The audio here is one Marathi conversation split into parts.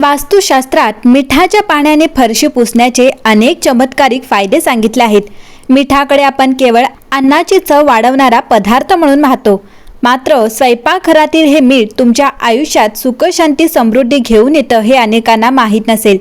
वास्तुशास्त्रात मिठाच्या पाण्याने फरशी पुसण्याचे अनेक चमत्कारिक फायदे सांगितले आहेत. मिठाकडे आपण केवळ अन्नाची चव वाढवणारा पदार्थ म्हणून पाहतो. मात्र स्वयंपाकघरातील हे मीठ तुमच्या आयुष्यात सुखशांती समृद्धी घेऊन येतं हे अनेकांना माहीत नसेल.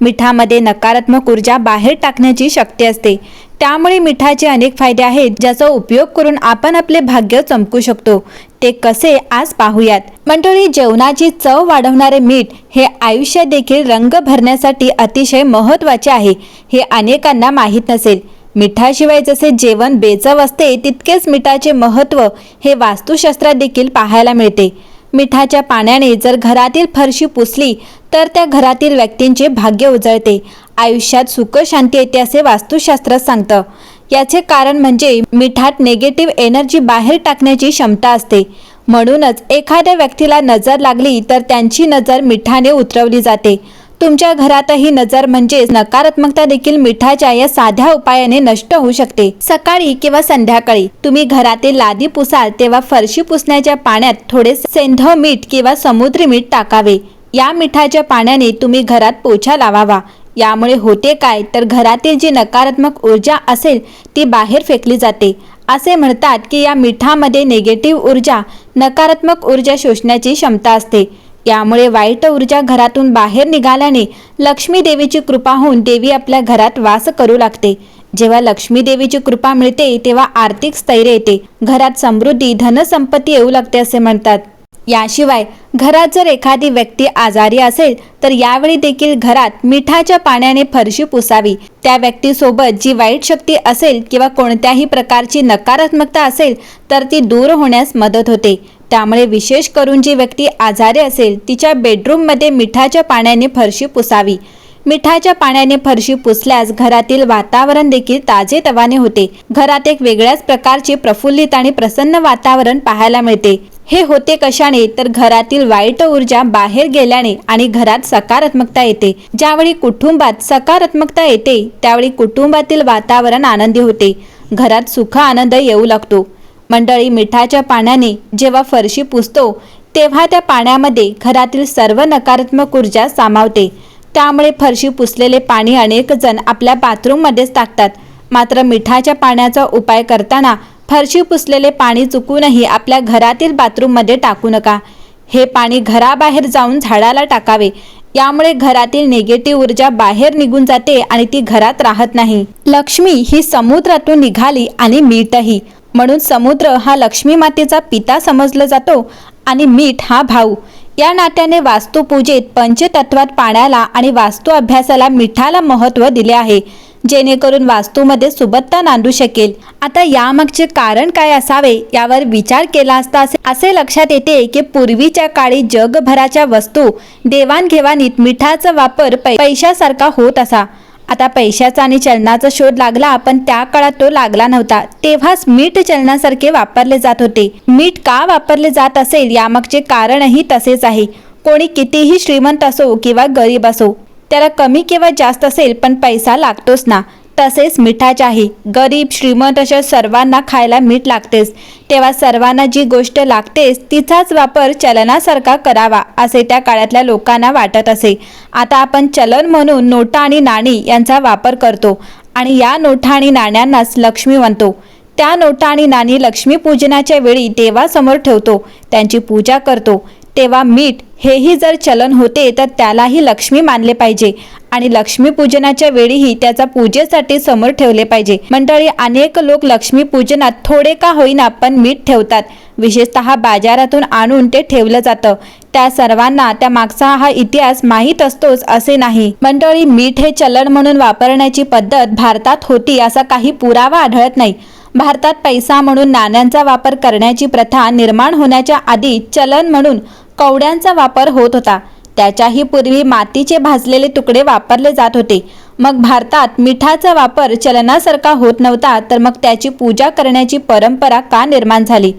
मिठामध्ये नकारात्मक ऊर्जा बाहेर टाकण्याची शक्ती असते. त्यामुळे मिठाचे अनेक फायदे आहेत ज्याचा उपयोग करून आपण आपले भाग्य चमकू शकतो. ते कसे आज पाहूयात. मंडळी जेवणाची चव वाढवणारे मीठ हे आयुष्यात देखील रंग भरण्यासाठी अतिशय महत्त्वाचे आहे हे अनेकांना माहीत नसेल. मिठाशिवाय जसे जेवण बेचव असते तितकेच मिठाचे महत्त्व हे वास्तुशास्त्रात देखील पाहायला मिळते. मिठाच्या पाण्याने जर घरातील फरशी पुसली तर त्या घरातील व्यक्तींचे भाग्य उजळते. आयुष्यात सुख शांती येते असे वास्तुशास्त्र सांगतं. याचे कारण म्हणजे मिठात नेगेटिव्ह एनर्जी बाहेर टाकण्याची क्षमता असते. म्हणूनच एखाद्या व्यक्तीला नजर लागली तर त्यांची नजर मिठाने उतरवली जाते. तुमच्या घरातही नजर म्हणजेच नकारात्मकता देखील मिठाच्या या साध्या उपायाने नष्ट होऊ शकते. सकाळी किंवा संध्याकाळी तुम्ही घरातील लादी पुसाल तेव्हा फरशी पुसण्याच्या पाण्यात थोडे सेंधव मीठ किंवा समुद्री मीठ टाकावे. या मिठाच्या पाण्याने तुम्ही घरात पोछा लावावा. यामुळे होते काय तर घरातील जी नकारात्मक ऊर्जा असेल ती बाहेर फेकली जाते. असे म्हणतात की या मिठामध्ये निगेटिव्ह ऊर्जा नकारात्मक ऊर्जा शोषण्याची क्षमता असते. यामुळे वाईट ऊर्जा घरातून बाहेर निघाल्याने लक्ष्मी देवीची कृपा होऊन देवी आपल्या घरात वास करू लागते. जेव्हा लक्ष्मी देवीची कृपा मिळते तेव्हा आर्थिक स्थैर्य येते. घरात समृद्धी धनसंपत्ती येऊ लागते असे म्हणतात. याशिवाय घरात जर एखादी व्यक्ती आजारी असेल तर यावेळी देखील घरात मिठाच्या पाण्याने फरशी पुसावी. त्या व्यक्तीसोबत जी वाईट शक्ती असेल किंवा कोणत्याही प्रकारची नकारात्मकता असेल तर ती दूर होण्यास मदत होते. त्यामुळे विशेष करून जी व्यक्ती आजारी असेल तिच्या बेडरूममध्ये मिठाच्या पाण्याने फरशी पुसावी. मिठाच्या पाण्याने फरशी पुसल्यास घरातील वातावरण देखील ताजेतवाने होते. घरात एक वेगळ्याच प्रकारचे प्रफुल्लित आणि प्रसन्न वातावरण पाहायला मिळते. हे होते कशाने? तर घरातील वाईट ऊर्जा बाहेर गेल्याने आणि घरात सकारात्मकता येते. ज्यावेळी कुटुंबात सकारात्मकता येते त्यावेळी कुटुंबातील वातावरण आनंदी होते. घरात सुख आनंद येऊ लागतो. मंडळी मिठाच्या पाण्याने जेव्हा फरशी पुसतो तेव्हा त्या पाण्यामध्ये घरातील सर्व नकारात्मक ऊर्जा सामावते. त्यामुळे फरशी पुसलेले पाणी अनेक जण आपल्या बाथरूममध्येच टाकतात. मात्र मिठाच्या पाण्याचा उपाय करताना फरशी पुसलेले पाणी चुकूनही आपल्या घरातील बाथरूममध्ये टाकू नका. हे पाणी घराबाहेर जाऊन झाडाला टाकावे. यामुळे घरातील निगेटिव्ह ऊर्जा बाहेर निघून जाते आणि ती घरात राहत नाही. लक्ष्मी ही समुद्रातून निघाली आणि मीठही. म्हणून समुद्र हा लक्ष्मी मातेचा पिता समजला जातो आणि मीठ हा भाऊ. या नात्याने वास्तुपूजेत पंचतत्वात पाण्याला आणि वास्तू अभ्यासाला मिठाला महत्त्व दिले आहे. जेणेकरून वास्तूमध्ये सुबत्ता नांदू शकेल. आता यामागचे कारण काय असावे यावर विचार केला असता असे- असे लक्षात येते की पूर्वीच्या काळी जगभराच्या वस्तू देवाणघेवाणीत मिठाचा वापर पै- पैशासारखा होत असा. आता पैशाचा आणि चलनाचा शोध लागला पण त्या काळात तो लागला नव्हता. तेव्हाच मीठ चलनासारखे वापरले जात होते. मीठ का वापरले जात असेल यामागचे कारणही तसेच आहे. कोणी कितीही श्रीमंत असो किंवा गरीब असो त्याला कमी किंवा जास्त असेल पण पैसा लागतोच ना. तसेच मिठाच्याही. गरीब श्रीमंत अशा सर्वांना खायला मीठ लागतेच. तेव्हा सर्वांना जी गोष्ट लागतेच तिचाच वापर चलनासारखा करावा असे त्या काळातल्या लोकांना वाटत असे. आता आपण चलन म्हणून नोटा आणि नाणी यांचा वापर करतो आणि या नोटा आणि नाण्यांनाच लक्ष्मी म्हणतो. त्या नोटा आणि नाणी लक्ष्मीपूजनाच्या वेळी देवासमोर ठेवतो त्यांची पूजा करतो. तेव्हा मीठ हेही जर चलन होते तर त्यालाही लक्ष्मी मानले पाहिजे. आणि लक्ष्मीपूजनाच्या वेळीही त्याचा पूजेसाठी समोर ठेवले पाहिजे. मंडळी अनेक लोक लक्ष्मीपूजनात थोडे का होईना पण मीठ ठेवतात. विशेषतः बाजारातून आणून ते ठेवलं जातं. त्या सर्वांना त्या मागचा हा इतिहास माहीत असतोच असे नाही. मंडळी मीठ हे चलन म्हणून वापरण्याची पद्धत भारतात होती असा काही पुरावा आढळत नाही. भारतात पैसा म्हणून नाण्यांचा वापर करण्याची प्रथा निर्माण होण्याच्या आधी चलन म्हणून कवड्यांचा वापर होत होता. त्याच्याही पूर्वी मातीचे भाजलेले तुकडे वापरले जात होते. मग भारतात मिठाचा वापर चलनासारखा होत नव्हता तर मग त्याची पूजा करण्याची परंपरा का निर्माण झाली?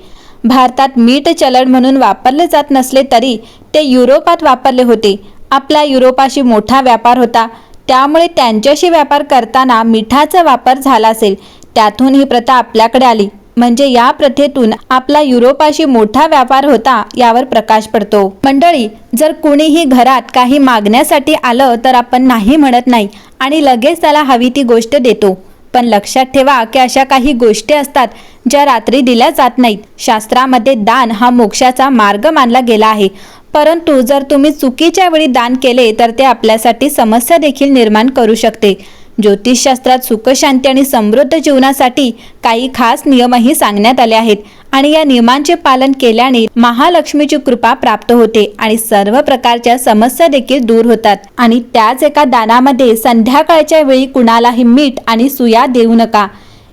भारतात मीठ चलन म्हणून वापरले जात नसले तरी ते युरोपात वापरले होते. आपला युरोपाशी मोठा व्यापार होता. त्यामुळे त्यांच्याशी व्यापार करताना मिठाचा वापर झाला असेल. त्यातून ही प्रथा आपल्याकडे आली. म्हणजे या प्रथेतून आपला युरोपाशी मोठा व्यापार होता यावर प्रकाश पडतो. मंडळी जर कुणीही घरात काही मागण्यासाठी आलं तर आपण नाही म्हणत नाही आणि लगेच त्याला हवी ती गोष्ट देतो. पण लक्षात ठेवा की अशा काही गोष्टी असतात ज्या रात्री दिल्या जात नाहीत. शास्त्रामध्ये दान हा मोक्षाचा मार्ग मानला गेला आहे. परंतु जर तुम्ही चुकीच्या वेळी दान केले तर ते आपल्यासाठी समस्या देखील निर्माण करू शकते. ज्योतिषशास्त्रात सुखशांती आणि समृद्ध जीवनासाठी काही खास नियमही सांगण्यात आले आहेत. आणि या नियमांचे पालन केल्याने महालक्ष्मीची कृपा प्राप्त होते आणि सर्व प्रकारच्या समस्या देखील दूर होतात. आणि त्याच एका दानामध्ये संध्याकाळच्या वेळी कुणालाही मीठ आणि सुया देऊ नका.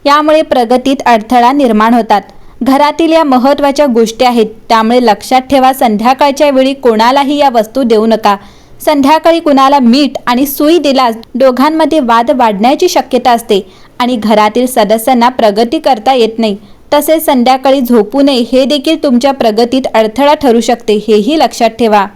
यामुळे प्रगतीत अडथळा निर्माण होतात. घरातील या महत्त्वाच्या गोष्टी आहेत. त्यामुळे लक्षात ठेवा संध्याकाळच्या वेळी कोणालाही या वस्तू देऊ नका. संध्याकाळी कुणाला मीठ आणि सुई दिलास दोघांमध्ये वाद वाढण्याची शक्यता असते आणि घरातील सदस्यांना प्रगती करता येत नाही. तसेच संध्याकाळी झोपू नये हे देखील तुमच्या प्रगतीत अडथळा ठरू शकते हेही लक्षात ठेवा.